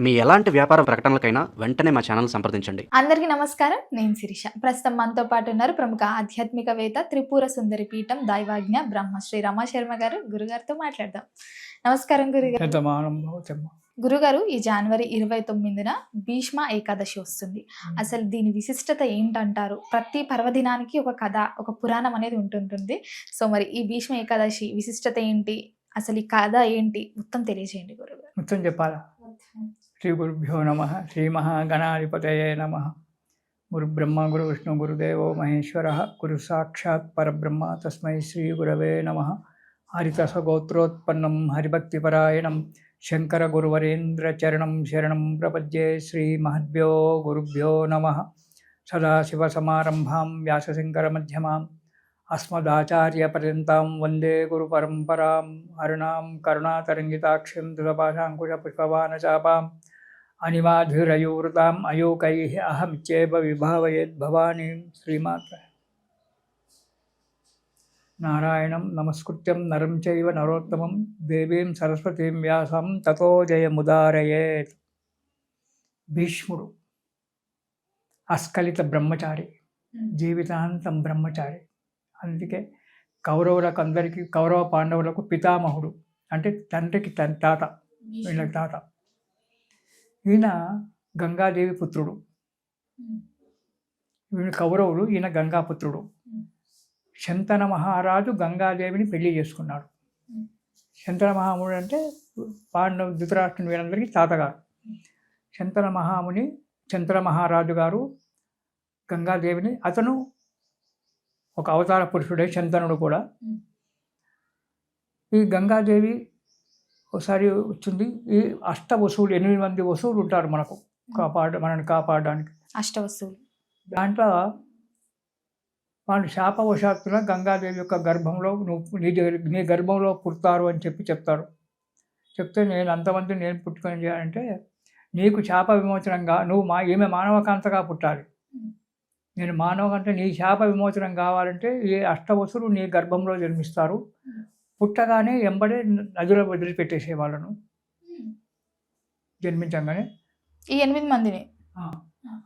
మీ ఎలాంటి వ్యాపార ప్రకటనలకైనా వెంటనే మా ఛానల్ సంప్రదించండి. అందరికీ నమస్కారం. నేను శిరీష. ప్రస్తుతం మనతో పాటు ఉన్నారు ప్రముఖ ఆధ్యాత్మికవేత్త త్రిపుర సుందరి పీఠం దైవాజ్ఞ బ్రహ్మశ్రీ రమాశర్మ గారు. గురుగారితో మాట్లాడదాం. నమస్కారం గురుగారు. గురుగారు ఈ జనవరి ఇరవై తొమ్మిదిన భీష్మ ఏకాదశి వస్తుంది. అసలు దీని విశిష్టత ఏంటంటారు? ప్రతి పర్వదినానికి ఒక కథ ఒక పురాణం అనేది ఉంటుంటుంది. సో మరి ఈ భీష్మ ఏకాదశి విశిష్టత ఏంటి? అసలు ఈ కథ ఏంటి? మొత్తం తెలియజేయండి గురుగారు. మొత్తం చెప్పాలా? శ్రీ గురుభ్యో నమ శ్రీ మహాగణాధిపతయే నమ. గురుబ్రహ్మ గురు విష్ణు గురుదేవో మహేశ్వర గురు సాక్షాత్ పరబ్రహ్మ తస్మై శ్రీ గురవే నమ. హరితసగోత్రోత్పన్నం హరిభక్తిపరాయణం శంకర గురువరేంద్ర చరణం శరణం ప్రపద్యే శ్రీ మహద్భ్యో గురుభ్యో నమ. సదాశివసమారంభాం వ్యాసశంకర అస్మదాచార్యపర్యంతం వందే గురుపరంపరాం హరిణాం కరుణాతరంగితాక్షం దురపాశాంకుశపుష్పవానచాపాం అనిమాధురయూవృతాం అయోకై అహమిత్యేవ విభావయేద్భవానీ శ్రీమాత నారాయణం నమస్కృత్యం నరం చైవ నరోత్తమం దేవీం సరస్వతీం వ్యాసం తతో జయముదారయేత్ భీష్ముడు అస్కలిత బ్రహ్మచారి జీవితాంతం బ్రహ్మచారి అందుకే కౌరవులకు అందరికీ కౌరవ పాండవులకు పితామహుడు అంటే తండ్రికి తన తాత వీళ్ళకి తాత. ఈయన గంగాదేవి పుత్రుడు. వీళ్ళు కౌరవులు ఈయన గంగాపుత్రుడు శంతన మహారాజు గంగాదేవిని పెళ్ళి చేసుకున్నాడు. శంతన మహాముడు అంటే పాండవ ధృతరాష్ట్రుని వీరందరికీ తాతగారు. శంతన మహాముని శంతన మహారాజు గారు గంగాదేవిని అతను ఒక అవతార పురుషుడే శంతనుడు కూడా. ఈ గంగాదేవి ఒకసారి వచ్చింది. ఈ అష్ట వసువులు ఎనిమిది మంది వసువులు ఉంటారు మనకు. కాపాడ మనల్ని కాపాడడానికి. అష్టవస్తువులు దాంట్లో వాళ్ళు శాపవశాత్తున గంగాదేవి యొక్క గర్భంలో నువ్వు నీ దగ్గర నీ గర్భంలో పుడతారు అని చెప్పి చెప్తారు. చెప్తే నేను అంతమంది నేను పుట్టుకొని చేయాలంటే నీకు శాప విమోచనంగా నువ్వు మా ఈమె మానవకాంతగా పుట్టాలి. నేను మానవకంటే నీ శాప విమోచనం కావాలంటే ఈ అష్టవసులు నీ గర్భంలో జన్మిస్తారు. పుట్టగానే ఎంబడే నదిలో వదిలిపెట్టేసే వాళ్ళను జన్మించగానే. ఈ ఎనిమిది మందిని. ఆ,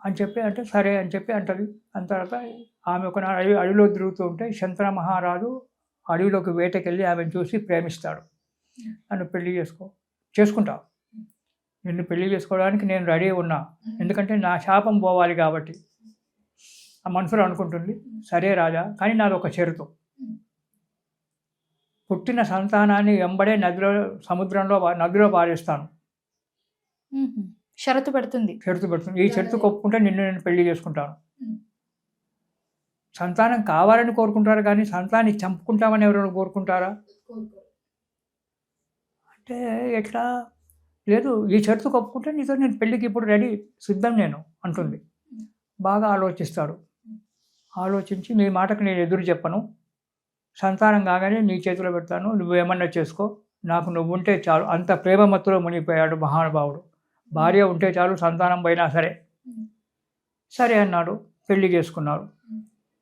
అని చెప్పి అంటే సరే అని చెప్పి అంటది. అంత తర్వాత ఆమె ఒక అడవి అడవిలో తిరుగుతూ ఉంటే శంతన మహారాజు అడవిలోకి వేటకెళ్ళి ఆమెను చూసి ప్రేమిస్తాడు. నన్ను పెళ్ళి చేసుకో చేసుకుంటావు నిన్ను పెళ్ళి చేసుకోవడానికి నేను రెడీ ఉన్నా. ఎందుకంటే నా శాపం పోవాలి కాబట్టి. ఆ మనసులో అనుకుంటుంది సరే రాజా కానీ నాది ఒక షరతు. పుట్టిన సంతానాన్ని వెంబడే నదిలో సముద్రంలో నదిలో పారేస్తాను. షరతు పెడుతుంది. షరతు పెడుతుంది. ఈ షరతు ఒప్పుకుంటే నిన్ను నేను పెళ్ళి చేసుకుంటాను. సంతానం కావాలని కోరుకుంటారు కానీ సంతాన్ని చంపుకుంటామని ఎవరైనా కోరుకుంటారా? అంటే ఎట్లా? లేదు ఈ షరతు ఒప్పుకుంటే నీతో నేను పెళ్ళికి ఇప్పుడు రెడీ సిద్ధం నేను అంటుంది. బాగా ఆలోచిస్తాడు. ఆలోచించి నీ మాటకు నేను ఎదురు చెప్పను. సంతానం కాగానే నీ చేతిలో పెడతాను. నువ్వేమన్నా చేసుకో. నాకు నువ్వు ఉంటే చాలు. అంత ప్రేమ మత్తులో మునిగిపోయాడు మహానుభావుడు. భార్య ఉంటే చాలు సంతానం పోయినా సరే. సరే అన్నాడు. పెళ్ళి చేసుకున్నాడు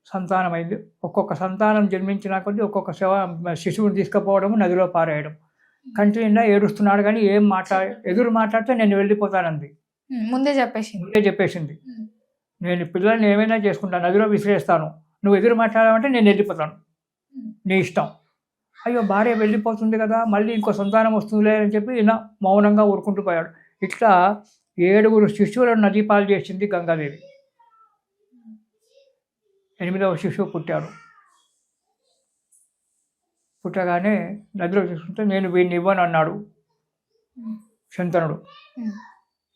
సంతానం అయింది ఒక్కొక్క సంతానం జన్మించిన కొద్దీ ఒక్కొక్క శవ శిశువుని తీసుకుపోవడం నదిలో పారేయడం. కంటి నిండా ఏడుస్తున్నాడు కానీ ఏం మాట్లా ఎదురు మాట్లాడితే నేను వెళ్ళిపోతానంది. ముందే చెప్పేసింది. ముందే చెప్పేసింది. నేను పిల్లల్ని ఏమైనా చేసుకుంటాను నదిలో విసిరేస్తాను. నువ్వు ఎదురు మాట్లాడాలంటే నేను వెళ్ళిపోతాను. నీ ఇష్టం. అయ్యో భార్య వెళ్ళిపోతుంది కదా మళ్ళీ ఇంకో సంతానం వస్తుందిలే అని చెప్పి ఈయన మౌనంగా ఊరుకుంటూ పోయాడు. ఇట్లా ఏడుగురు శిశువులను నదీ పాలు చేసింది గంగాదేవి. ఎనిమిదవ శిశువు పుట్టాడు. పుట్టగానే నదిలో చూసుకుంటే నేను వీడిని ఇవ్వను అన్నాడు శంతనుడు.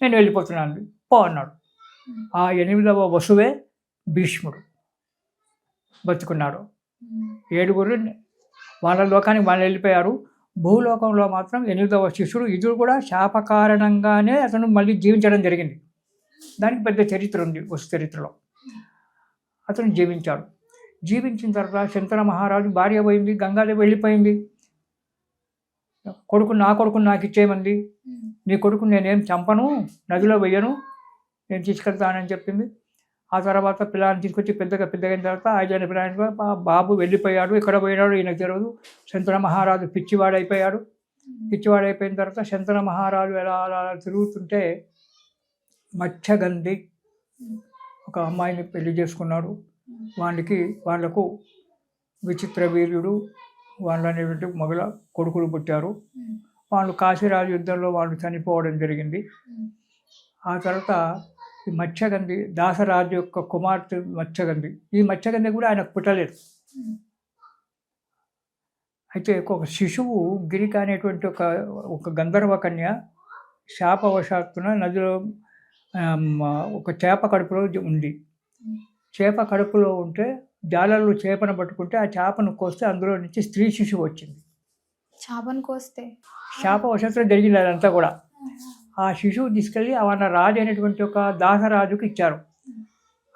నేను వెళ్ళిపోతున్నాను. పో అన్నాడు. ఆ ఎనిమిదవ వసువే భీష్ముడు బతుకున్నాడు. ఏడుగురు వాళ్ళ లోకానికి వాళ్ళు వెళ్ళిపోయారు. భూలోకంలో మాత్రం ఎనిమిదవ శిష్యుడు ఇది కూడా శాప కారణంగానే అతను మళ్ళీ జీవించడం జరిగింది. దానికి పెద్ద చరిత్ర ఉంది వస్తు చరిత్రలో. అతను జీవించాడు. జీవించిన తర్వాత శంతన మహారాజు భార్య పోయింది గంగాదేవి వెళ్ళిపోయింది. కొడుకు నా కొడుకుని నాకు ఇచ్చేయమంది. నీ కొడుకు నేనేం చంపను నదిలో వెయ్యను నేను తీసుకెళ్తానని చెప్పింది. ఆ తర్వాత పిల్లని తీసుకొచ్చి పెద్దగా పెద్దగైన తర్వాత ఆయన పిల్లానికి బాబు వెళ్ళిపోయాడు ఎక్కడ పోయినాడు ఈయనకు తెలియదు శంతన మహారాజు పిచ్చివాడైపోయాడు అయిపోయాడు. పిచ్చివాడు అయిపోయిన తర్వాత శంతన మహారాజు ఎలా అలా అలా తిరుగుతుంటే మత్స్యగంధి ఒక అమ్మాయిని పెళ్ళి చేసుకున్నాడు. వానికి వాళ్ళకు విచిత్ర వీర్యుడు వాళ్ళనేటువంటి మగల కొడుకులు పుట్టారు. వాళ్ళు కాశీరాజు యుద్ధంలో వాళ్ళు చనిపోవడం జరిగింది. ఆ తర్వాత ఈ మత్స్యగంధి దాసరాజు యొక్క కుమార్తె మత్స్యగంధి. ఈ మత్స్యగంధి కూడా ఆయనకు పుట్టలేదు. అయితే ఒక శిశువు గిరిక అనేటువంటి ఒక ఒక గంధర్వ కన్య శాపవశాత్తున నదిలో ఒక చేప కడుపులో ఉంది. చేప కడుపులో ఉంటే జాలర్లు చేపను పట్టుకుంటే ఆ చేపను కోస్తే అందులో నుంచి స్త్రీ శిశువు వచ్చింది. చేపను కోస్తే? శాపవశాత్తులో జరిగింది అదంతా కూడా. ఆ శిశువు తీసుకెళ్ళి ఆమె రాజు అయినటువంటి ఒక దాసరాజుకి ఇచ్చారు.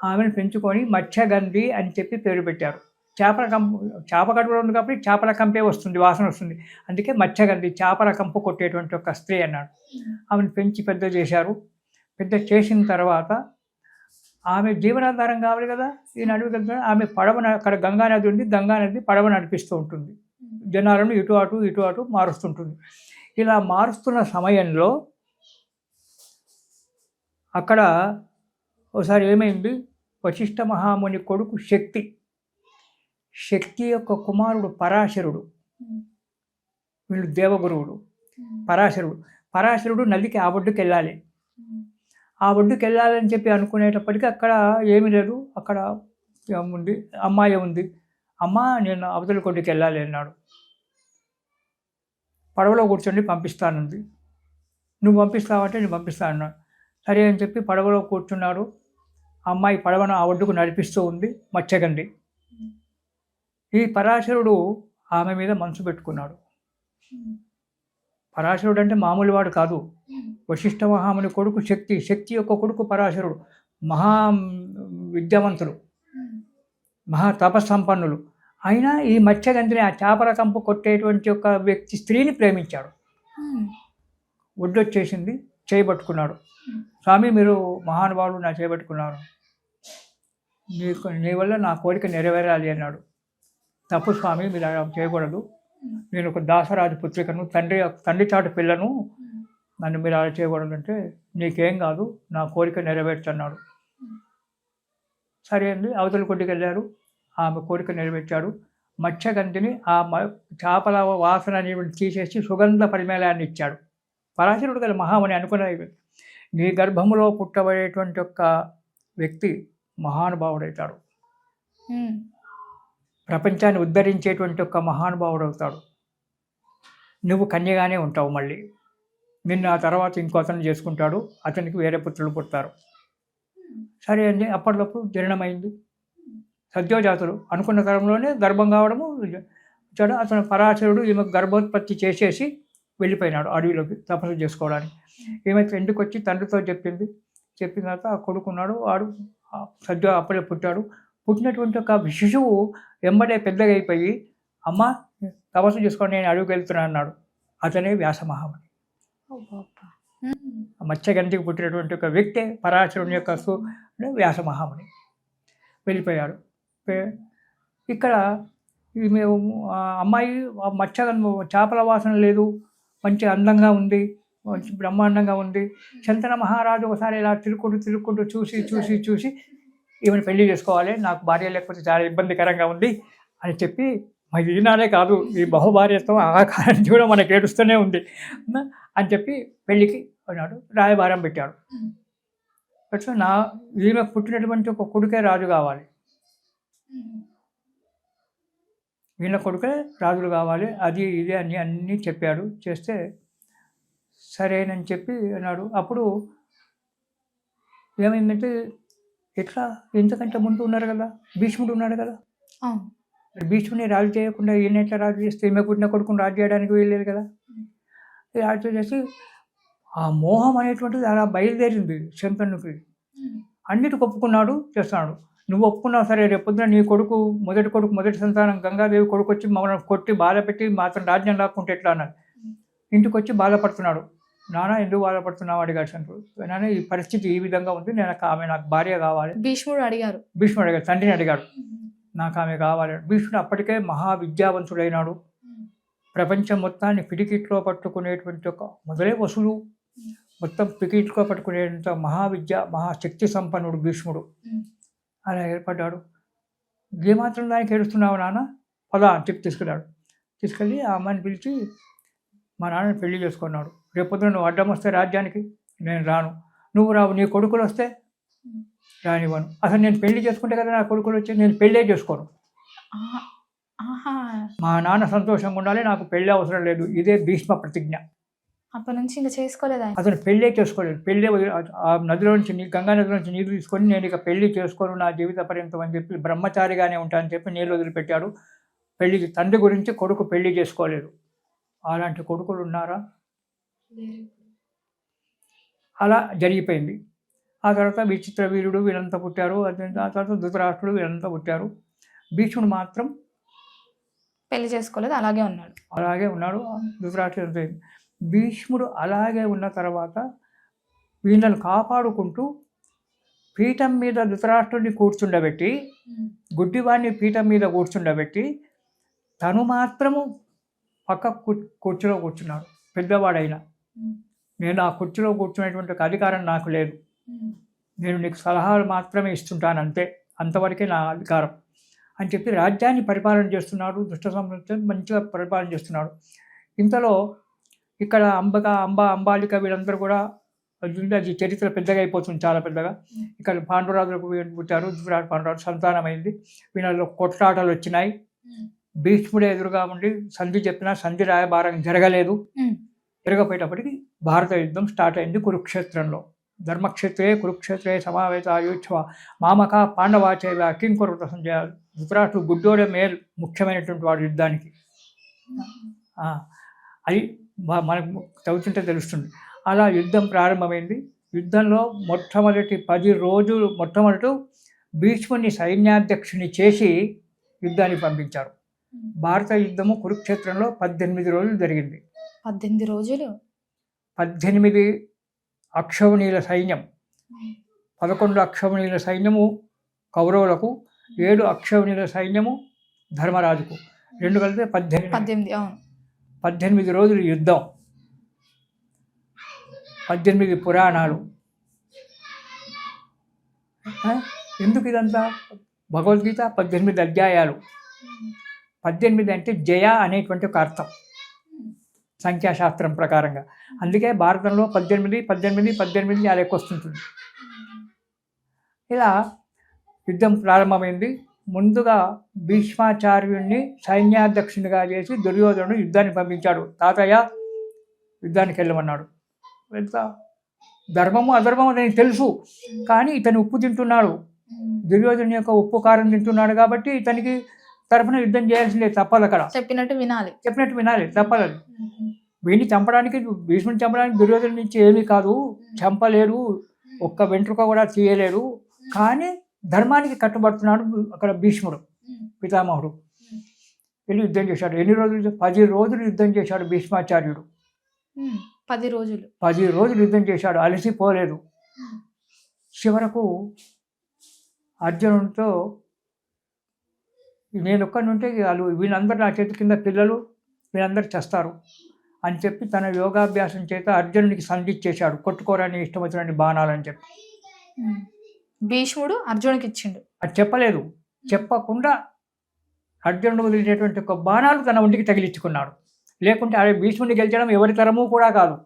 ఆమెను పెంచుకొని మత్స్యగంధి అని చెప్పి పేరు పెట్టారు. చేపల కంపు చేప కడుపులో ఉంది కాబట్టి చేపల కంపే వస్తుంది వాసన వస్తుంది. అందుకే మత్స్యగంధి చేపల కంపు కొట్టేటువంటి ఒక స్త్రీ అన్నాడు. ఆమెను పెంచి పెద్ద చేశారు. పెద్ద చేసిన తర్వాత ఆమె జీవనాధారం కావాలి కదా? ఈ నడువు ఆమె పడవ అక్కడ గంగా నది ఉంది గంగా నది పడవ నడిపిస్తూ ఉంటుంది. జనాలను ఇటు అటు ఇటు అటు మారుస్తుంటుంది. ఇలా మారుస్తున్న సమయంలో అక్కడ ఒకసారి ఏమైంది? వశిష్ఠ మహాముని కొడుకు శక్తి శక్తి యొక్క కుమారుడు పరాశరుడు. వీళ్ళు దేవగురువుడు పరాశరుడు. పరాశరుడు నదికి ఆ ఒడ్డుకి వెళ్ళాలి. ఆ ఒడ్డుకి వెళ్ళాలని చెప్పి అనుకునేటప్పటికీ అక్కడ ఏమీ లేదు. అక్కడ ఉంది అమ్మాయి ఉంది. అమ్మ నేను అవతల కొడ్డుకి వెళ్ళాలి అన్నాడు. పడవలో కూర్చొని పంపిస్తానుంది. నువ్వు పంపిస్తావంటే నేను పంపిస్తాను అన్నాడు. సరే అని చెప్పి పడవలో కూర్చున్నాడు. అమ్మాయి పడవను ఆ ఒడ్డుకు నడిపిస్తూ ఉంది. మత్స్యగండి ఈ పరాశరుడు ఆమె మీద మనసు పెట్టుకున్నాడు. పరాశరుడు అంటే మామూలు వాడు కాదు. వశిష్ఠ మహాముని కొడుకు శక్తి శక్తి యొక్క కొడుకు పరాశరుడు. మహా విద్యావంతులు. మహా తపస్సంపన్నులు. అయినా ఈ మత్స్యగంధిని ఆ చేపల కంపు కొట్టేటువంటి ఒక వ్యక్తి స్త్రీని ప్రేమించాడు. ఒడ్డొచ్చేసింది. చేయబట్టుకున్నాడు స్వామి మీరు మహానుభావులు నా చేయబట్టుకున్నారు నీకు నీ వల్ల నా కోరిక నెరవేరాలి అన్నాడు. తప్పు స్వామి మీరు అలా చేయకూడదు. నేను ఒక దాసరాజు పుత్రికను తండ్రి తండ్రి చాటు పిల్లను నన్ను మీరు అలా చేయకూడదు అంటే నీకేం కాదు నా కోరిక నెరవేర్చన్నాడు. సరే అండి అవతల కొట్టుకు వెళ్ళారు. ఆమె కోరిక నెరవేర్చాడు. మత్స్యగంధిని ఆ మ- చేపల వాసన తీసేసి సుగంధ పరిమళాన్ని ఇచ్చాడు. పరాశరుడు గల మహాముని అనుకున్నది నీ గర్భములో పుట్టబడేటువంటి ఒక వ్యక్తి మహానుభావుడవుతాడు ప్రపంచాన్ని ఉద్ధరించేటువంటి ఒక మహానుభావుడు అవుతాడు నువ్వు కన్యగానే ఉంటావు మళ్ళీ. నిన్ను ఆ తర్వాత ఇంకో అతను చేసుకుంటాడు. అతనికి వేరే పుత్రులు పుడతారు. సరే అండి అప్పటికప్పుడు జననమైంది. సద్యోజాతుడు అనుకున్న తరంలోనే గర్భం కావడము అతను పరాశరుడు ఈమె గర్భోత్పత్తి చేసేసి వెళ్ళిపోయినాడు అడవిలోకి తపస్సు చేసుకోవడానికి. ఈమె ఇంటికి వచ్చి తండ్రితో చెప్పింది చెప్పిన తర్వాత ఆ కొడుకున్నాడు వాడు సద్య అప్పుడే పుట్టాడు. పుట్టినటువంటి ఒక శిశువు వెంబడే పెద్దగా అయిపోయి అమ్మ తపస్సు చేసుకొని నేను అడవికి వెళ్తున్నాను అన్నాడు. అతనే వ్యాసమహాముని. మత్స్యగంధికి పుట్టినటువంటి ఒక వ్యక్తే పరాశరుని యొక్క సు అంటే వ్యాసమహాముని. వెళ్ళిపోయాడు. ఇక్కడ ఆ అమ్మాయి మత్స్యగంధ చేపల వాసన లేదు. మంచి అందంగా ఉంది మంచి బ్రహ్మాండంగా ఉంది. శంతన మహారాజు ఒకసారి ఇలా తిరుక్కుంటూ తిరుక్కుంటూ చూసి చూసి చూసి ఈమెను పెళ్ళి చేసుకోవాలి. నాకు భార్య లేకపోతే చాలా ఇబ్బందికరంగా ఉంది అని చెప్పి మరి ఈనాడే కాదు ఈ బహుభార్యత్వం ఆకారం కూడా మనకి ఏడుస్తూనే ఉంది. అని చెప్పి పెళ్ళికి అన్నాడు. రాయబారం పెట్టాడు. పెట్టి నా ఈమె పుట్టినటువంటి ఒక కొడుకే రాజు కావాలి. వీళ్ళ కొడుకే రాజులు కావాలి అది ఇది అని అన్నీ చెప్పాడు. చేస్తే సరేనని చెప్పి అన్నాడు. అప్పుడు ఏమైందంటే ఎట్లా? ఎంతకంటే ముందు ఉన్నారు కదా భీష్ముడు ఉన్నాడు కదా. భీష్ముని రాజు చేయకుండా ఈయన ఎట్లా రాజు చేస్తే ఈమె పుట్టిన కొడుకుని రాజు చేయడానికి వీల్లేదు కదా. రాజు చేసి ఆ మోహం అనేటువంటిది అలా బయలుదేరింది శంకరునికి. అన్నిటి ఒప్పుకున్నాడు చేస్తున్నాడు నువ్వు ఒప్పుకున్నావు సరే రేపొద్దున నీ కొడుకు మొదటి కొడుకు మొదటి సంతానం గంగాదేవి కొడుకు వచ్చి మమ్మల్ని కొట్టి బాధ పెట్టి మాత్రం రాజ్యం లాక్కుంటే ఎట్లా అన్నది ఇంటికి వచ్చి బాధపడుతున్నాడు. నాన్న ఎందుకు బాధపడుతున్నావు? అడిగాడు శంకరుడు నాన్న ఈ పరిస్థితి ఈ విధంగా ఉంది. నేను ఆమె నాకు భార్య కావాలి. భీష్ముడు అడిగారు. భీష్ముడు అడిగాడు. తండ్రిని అడిగాడు. నాకు ఆమె కావాలి. భీష్ముడు అప్పటికే మహా విద్యావంతుడైనాడు ప్రపంచం మొత్తాన్ని పిడికిట్లో పట్టుకునేటువంటి ఒక మొదలే వసులు మొత్తం పిడికిట్లో పట్టుకునేంత మహావిద్య మహాశక్తి సంపన్నుడు భీష్ముడు. అలా ఏర్పడ్డాడు. ఏమాత్రం దానికి ఏడుస్తున్నావు నాన్న? పదా అని చెప్పి తీసుకెళ్ళాడు. తీసుకెళ్ళి ఆ అమ్మాయిని పిలిచి మా నాన్నని పెళ్ళి చేసుకున్నాడు. రేపొద్దున నువ్వు అడ్డం వస్తే రాజ్యానికి నేను రాను. నువ్వు రావు నీ కొడుకులు వస్తే రానివ్వను. అసలు నేను పెళ్ళి చేసుకుంటే కదా నా కొడుకులు వచ్చి నేను పెళ్ళే చేసుకోను. మా నాన్న సంతోషంగా ఉండాలి నాకు పెళ్ళి అవసరం లేదు. ఇదే భీష్మ ప్రతిజ్ఞ. అప్పటి నుంచి ఇంకా చేసుకోలేదు అతను పెళ్ళే చేసుకోలేదు. పెళ్ళే ఆ నదిలో నుంచి గంగా నదిలో నుంచి నీరు తీసుకొని నేను ఇక పెళ్ళి చేసుకోను నా జీవిత పర్యంతం అని చెప్పి బ్రహ్మచారిగానే ఉంటానని చెప్పి నీళ్ళు వదిలిపెట్టాడు. పెళ్ళి తండ్రి గురించి కొడుకు పెళ్ళి చేసుకోలేదు. అలాంటి కొడుకులు ఉన్నారా? అలా జరిగిపోయింది. ఆ తర్వాత విచిత్ర వీరుడు వీళ్ళంతా పుట్టారు. ఆ తర్వాత ధృతరాష్ట్రుడు వీళ్ళంతా పుట్టారు. భీష్ముడు మాత్రం పెళ్ళి చేసుకోలేదు అలాగే ఉన్నాడు. అలాగే ఉన్నాడు. ధృతరాష్ట్రుడు. భీష్ముడు అలాగే ఉన్న తర్వాత వీళ్ళని కాపాడుకుంటూ పీఠం మీద ధృతరాష్ట్రుడిని కూర్చుండబెట్టి గుడ్డివాడిని పీఠం మీద కూర్చుండబెట్టి తను మాత్రము పక్క కు- కుర్చీలో కూర్చున్నాడు. పెద్దవాడైన. నేను ఆ కుర్చీలో కూర్చునేటువంటి అధికారం నాకు లేదు. నేను నీకు సలహాలు మాత్రమే ఇస్తుంటాను అంతే అంతవరకే నా అధికారం. అని చెప్పి రాజ్యాన్ని పరిపాలన చేస్తున్నాడు. దుష్ట సంబంధం మంచిగా పరిపాలన చేస్తున్నాడు. ఇంతలో ఇక్కడ అంబక అంబ అంబాలిక వీళ్ళందరూ కూడా అది చరిత్ర పెద్దగా అయిపోతుంది చాలా పెద్దగా. ఇక్కడ పాండురాజులకు పుట్టారు ధృతరాష్ట్ర పాండురాజు సంతానమైంది. వీళ్ళలో కొట్లాటలు వచ్చినాయి. భీష్ముడే ఎదురుగా ఉండి సంధి చెప్పినా సంధి రాయబారం జరగలేదు. జరగపోయేటప్పటికి భారత యుద్ధం స్టార్ట్ అయింది కురుక్షేత్రంలో. ధర్మక్షేత్రే కురుక్షేత్రే సమావేత ఆయుష్వ మామక పాండవాచేవ కింకురుత సంజయ ధృతరాష్ట్రుడు గుడ్డోడే మేల్ ముఖ్యమైనటువంటి వాడు యుద్ధానికి. అది మనకు చదువుతుంటే తెలుస్తుంది. అలా యుద్ధం ప్రారంభమైంది. యుద్ధంలో మొట్టమొదటి పది రోజులు మొట్టమొదటి భీష్ముని సైన్యాధ్యక్షుని చేసి యుద్ధానికి పంపించారు. భారత యుద్ధము కురుక్షేత్రంలో పద్దెనిమిది రోజులు జరిగింది. పద్దెనిమిది రోజులు? పద్దెనిమిది అక్షౌణీల సైన్యం. పదకొండు అక్షౌణీల సైన్యము కౌరవులకు ఏడు అక్షౌణీల సైన్యము ధర్మరాజుకు. రెండు కలిపి పద్దెనిమిది. పద్దెనిమిది అవును. పద్దెనిమిది రోజులు యుద్ధం. పద్దెనిమిది పురాణాలు. ఎందుకు ఇదంతా? భగవద్గీత పద్దెనిమిది అధ్యాయాలు. పద్దెనిమిది అంటే జయ అనేటువంటి ఒక అర్థం. సంఖ్యాశాస్త్రం ప్రకారంగా. అందుకే భారతంలో పద్దెనిమిది పద్దెనిమిది పద్దెనిమిది అలా లెక్క వస్తుంటుంది. ఇలా యుద్ధం ప్రారంభమైంది. ముందుగా భీష్మాచార్యుణ్ణి సైన్యాధ్యక్షునిగా చేసి దుర్యోధనుడు యుద్ధాన్ని పంపించాడు. తాతయ్య యుద్ధానికి వెళ్ళమన్నాడు. వెళ్తా. ధర్మము అధర్మము అని తెలుసు. కానీ ఇతను ఉప్పు తింటున్నాడు. దుర్యోధను యొక్క ఉప్పు కారం తింటున్నాడు కాబట్టి ఇతనికి తరఫున యుద్ధం చేయాల్సిందే తప్పదు అక్కడ. చెప్పినట్టు వినాలి. చెప్పినట్టు వినాలి తప్పదు. వీడిని చంపడానికి భీష్ముని చంపడానికి దుర్యోధన నుంచి ఏమీ కాదు. చంపలేరు. ఒక్క వెంట్రుక కూడా తీయలేరు. కానీ ధర్మానికి కట్టుబడుతున్నాడు అక్కడ భీష్ముడు పితామహుడు. వెళ్ళి యుద్ధం చేశాడు. ఎన్ని రోజులు పది రోజులు యుద్ధం చేశాడు భీష్మాచార్యుడు. పది రోజులు. పది రోజులు యుద్ధం చేశాడు. అలసిపోలేదు. చివరకు అర్జునుడితో నేను ఒక్కడి ఉంటే వాళ్ళు వీళ్ళందరూ నా చేతి కింద పిల్లలు వీళ్ళందరూ చేస్తారు అని చెప్పి తన యోగాభ్యాసం చేత అర్జునుడికి సంధిచ్చేశాడు. కొట్టుకోరని ఇష్టం బాణాలని చెప్పి. భీష్ముడు అర్జునుడికి ఇచ్చిండు. అది చెప్పలేదు. చెప్పకుండా అర్జునుడు వదిలినటువంటి ఒక బాణాలు తన ఒంటికి తగిలించుకున్నాడు. లేకుంటే అదే భీష్ముడిని గెలిచడం ఎవరి తరము కూడా కాదు.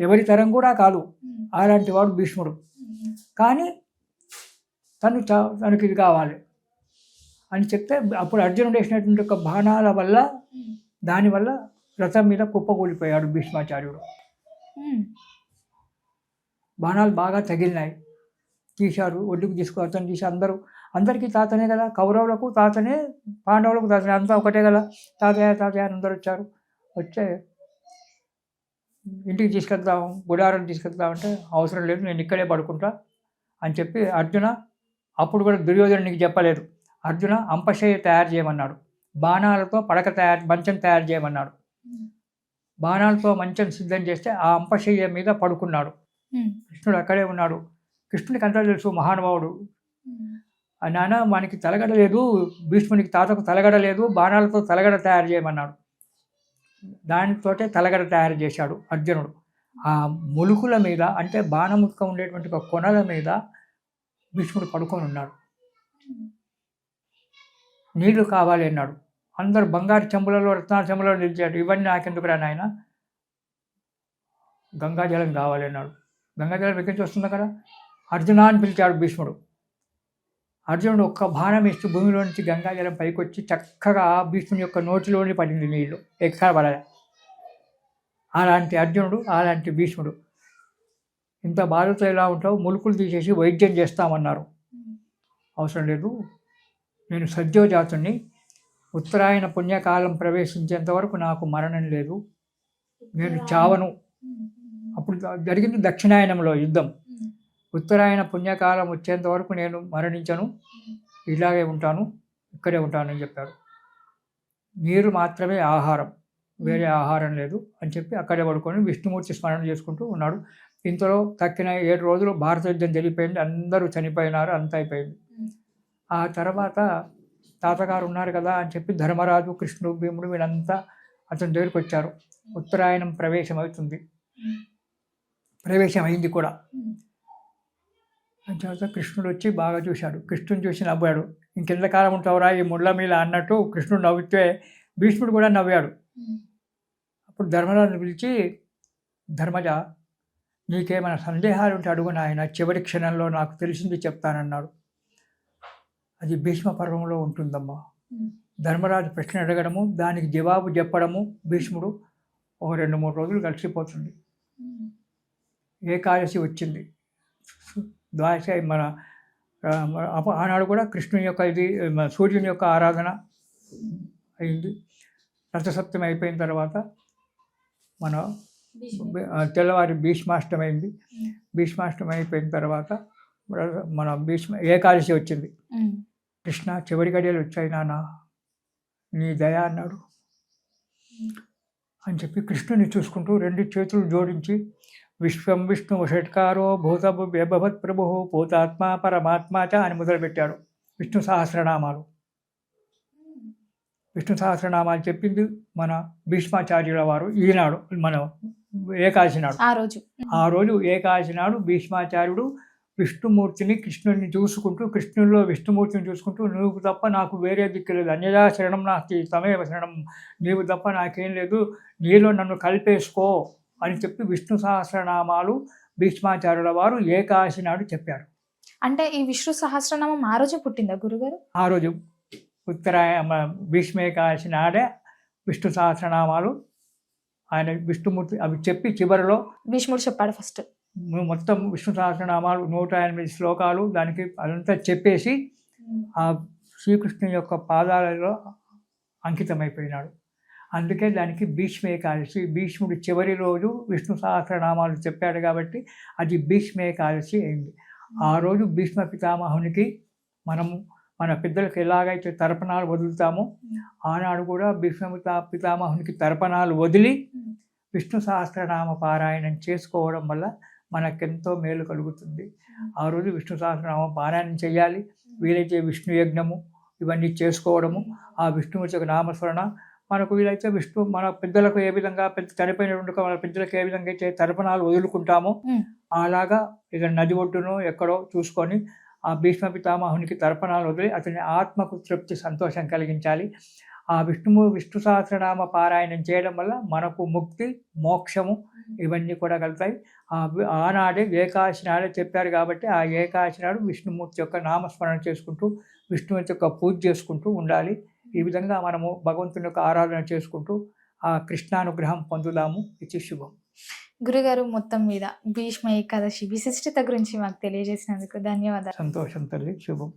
ఎవరి తరం కూడా కాదు. అలాంటి వాడు భీష్ముడు. కానీ తను తనకి ఇది కావాలి. అని చెప్తే అప్పుడు అర్జునుడు వేసినటువంటి ఒక బాణాల వల్ల దానివల్ల రథం మీద కుప్పకూలిపోయాడు భీష్మాచార్యుడు. బాణాలు బాగా తగిలినాయి. తీశారు ఒడ్డుకు తీసుకు అతను తీసి అందరూ అందరికీ తాతనే కదా కౌరవులకు తాతనే పాండవులకు తాతనే అంతా ఒకటే కదా తాతయ్య తాతయ్య అని అందరూ వచ్చారు. వచ్చే ఇంటికి తీసుకెళ్తాం గుడారం తీసుకెళ్తాం అంటే అవసరం లేదు నేను ఇక్కడే పడుకుంటా అని చెప్పి అర్జున అప్పుడు కూడా దుర్యోధనునికి చెప్పలేదు. అర్జున అంపశయ్య తయారు చేయమన్నాడు. బాణాలతో పడక తయారు మంచం తయారు చేయమన్నాడు. బాణాలతో మంచం సిద్ధం చేస్తే ఆ అంపశయ్య మీద పడుకున్నాడు. కృష్ణుడు అక్కడే ఉన్నాడు. కృష్ణుడికి అంతా తెలుసు మహానుభావుడు. ఆ నాన్న మనకి తలగడ లేదు భీష్మునికి తాతకు తలగడ లేదు బాణాలతో తలగడ తయారు చేయమన్నాడు. దానితోటే తలగడ తయారు చేశాడు అర్జునుడు. ఆ ములుకుల మీద అంటే బాణముక్క ఉండేటువంటి ఒక కొనల మీద భీష్ముడు పడుకొని ఉన్నాడు. నీళ్ళు కావాలి అన్నాడు. అందరు బంగారు చెంబులలో రత్నాల చెంబులలో నిలిచాడు. ఇవన్నీ నాకెందుకురా నాయన? గంగాజలం కావాలి అన్నాడు. గంగాజలం ఎక్కడి నుంచి వస్తుంది కదా అర్జున అని పిలిచాడు భీష్ముడు. అర్జునుడు ఒక్క బాణం ఇస్తూ భూమిలో నుంచి గంగాజలం పైకి వచ్చి చక్కగా భీష్ముని యొక్క నోటిలోని పడింది నీళ్ళు. ఎక్కడ పడలే. అలాంటి అర్జునుడు అలాంటి భీష్ముడు. ఇంత బాధతో ఎలా ఉంటావు? ములుకులు తీసేసి వైద్యం చేస్తామన్నారు. అవసరం లేదు. నేను సద్యోజాతుణ్ణి ఉత్తరాయణ పుణ్యకాలం ప్రవేశించేంత వరకు నాకు మరణం లేదు. నేను చావను. అప్పుడు జరిగింది దక్షిణాయనంలో యుద్ధం. ఉత్తరాయణ పుణ్యకాలం వచ్చేంత వరకు నేను మరణించను. ఇలాగే ఉంటాను. ఇక్కడే ఉంటానని చెప్పాడు. నీరు మాత్రమే ఆహారం. వేరే ఆహారం లేదు అని చెప్పి అక్కడే పడుకొని విష్ణుమూర్తి స్మరణ చేసుకుంటూ ఉన్నాడు. ఇంతలో తక్కిన ఏడు రోజులు భారత యుద్ధం జరిగిపోయింది. అందరూ చనిపోయినారు. అంత అయిపోయింది. ఆ తర్వాత తాతగారు ఉన్నారు కదా అని చెప్పి ధర్మరాజు కృష్ణుడు భీముడు వీళ్ళంతా అతని దగ్గరికి వచ్చారు. ఉత్తరాయణం ప్రవేశం అవుతుంది ప్రవేశం అయింది కూడా దాని తర్వాత కృష్ణుడు వచ్చి బాగా చూశాడు. కృష్ణుని చూసి నవ్వాడు. ఇంకెంతకాలం ఉంటావురా ఈ ముళ్ళ మీద అన్నట్టు కృష్ణుడు నవ్వితే భీష్ముడు కూడా నవ్వాడు. అప్పుడు ధర్మరాజుని పిలిచి ధర్మజ నీకేమైనా సందేహాలు ఉంటే అడుగు నాయన. చివరి క్షణంలో నాకు తెలిసింది చెప్తానన్నాడు. అది భీష్మ పర్వంలో ఉంటుందమ్మా. ధర్మరాజు ప్రశ్న అడగడము దానికి జవాబు చెప్పడము భీష్ముడు ఒక రెండు మూడు రోజులు కలిసిపోతుంది. ఏకాదశి వచ్చింది. ద్వాదశ మన ఆనాడు కూడా కృష్ణుని యొక్క ఇది సూర్యుని యొక్క ఆరాధన అయింది. రథసప్తమి అయిపోయిన తర్వాత మన తెల్లవారి భీష్మాష్టమి అయింది. భీష్మాష్టమి అయిపోయిన తర్వాత మన- మన భీష్మ ఏకాదశి వచ్చింది. కృష్ణ చివరి గడియలు వచ్చాయి నాన్న నీ దయ అన్నాడు. అని చెప్పి కృష్ణుని చూసుకుంటూ రెండు చేతులు జోడించి విశ్వం విష్ణు షట్కారో భూత వ్యభవత్ ప్రభు భూతాత్మ పరమాత్మ చ అని మొదలుపెట్టాడు విష్ణు సహస్రనామాలు. విష్ణు సహస్రనామాలు చెప్పింది మన భీష్మాచార్యుల వారు. ఈనాడు మన ఏకాదశి నాడు. ఆ రోజు. ఆ రోజు ఏకాదశి నాడు భీష్మాచార్యుడు విష్ణుమూర్తిని కృష్ణుడిని చూసుకుంటూ కృష్ణుల్లో విష్ణుమూర్తిని చూసుకుంటూ నువ్వు తప్ప నాకు వేరే దిక్కు లేదు. అన్యదా శరణం నాస్తి తమేవ శరణం. నీవు తప్ప నాకేం లేదు. నీలో నన్ను కలిపేసుకో. అని చెప్పి విష్ణు సహస్రనామాలు భీష్మాచార్యుల వారు ఏకాదశి నాడు చెప్పారు. అంటే ఈ విష్ణు సహస్రనామం ఆ రోజు పుట్టిందా గురుగారు? ఆ రోజు ఉత్తరాయ భీష్మ ఏకాదశి నాడే విష్ణు సహస్రనామాలు ఆయన విష్ణుమూర్తి అవి చెప్పి చివరిలో భీష్ముడు చెప్పాడు ఫస్ట్. మొత్తం విష్ణు సహస్రనామాలు నూట ఎనిమిది శ్లోకాలు దానికి అదంతా చెప్పేసి ఆ శ్రీకృష్ణుని యొక్క పాదాలలో అంకితమైపోయినాడు. అందుకే దానికి భీష్మ ఏకాదశి భీష్ముడు చివరి రోజు విష్ణు సహస్రనామాలు చెప్పాడు కాబట్టి అది భీష్మ ఏకాదశి అయింది. ఆ రోజు భీష్మ పితామహునికి మనము మన పెద్దలకు ఎలాగైతే తర్పణాలు వదులుతామో ఆనాడు కూడా భీష్మ పితా- పితామహునికి తర్పణాలు వదిలి విష్ణు సహస్రనామ పారాయణం చేసుకోవడం వల్ల మనకెంతో మేలు కలుగుతుంది. ఆ రోజు విష్ణు సహస్రనామ పారాయణం చేయాలి. వీలైతే విష్ణు యజ్ఞము ఇవన్నీ చేసుకోవడము. ఆ విష్ణుమూర్తి యొక్క నామస్మరణ మనకు వీలైతే విష్ణు మన పెద్దలకు ఏ విధంగా పెద్ద చనిపోయినటువంటి మన పెద్దలకు ఏ విధంగా అయితే తర్పణాలు వదులుకుంటామో. అలాగా ఇక నది ఒడ్డునో ఎక్కడో చూసుకొని ఆ భీష్మ పితామహునికి తర్పణాలు వదిలి అతని ఆత్మకు తృప్తి సంతోషం కలిగించాలి. ఆ విష్ణువు విష్ణు సహస్రనామ పారాయణం చేయడం వల్ల మనకు ముక్తి మోక్షము ఇవన్నీ కూడా కలుగుతాయి. ఆనాడే ఏకాదశి నాడే చెప్పారు కాబట్టి ఆ ఏకాదశి నాడు విష్ణుమూర్తి యొక్క నామస్మరణ చేసుకుంటూ విష్ణుమూర్తి యొక్క పూజ చేసుకుంటూ ఉండాలి. ఈ విధంగా మనము భగవంతుని యొక్క ఆరాధన చేసుకుంటూ ఆ కృష్ణానుగ్రహం పొందుదాము. ఇది శుభం. గురుగారు మొత్తం మీద భీష్మ ఏకాదశి విశిష్టత గురించి మాకు తెలియజేసినందుకు ధన్యవాదాలు. సంతోషం తల్లి. శుభం.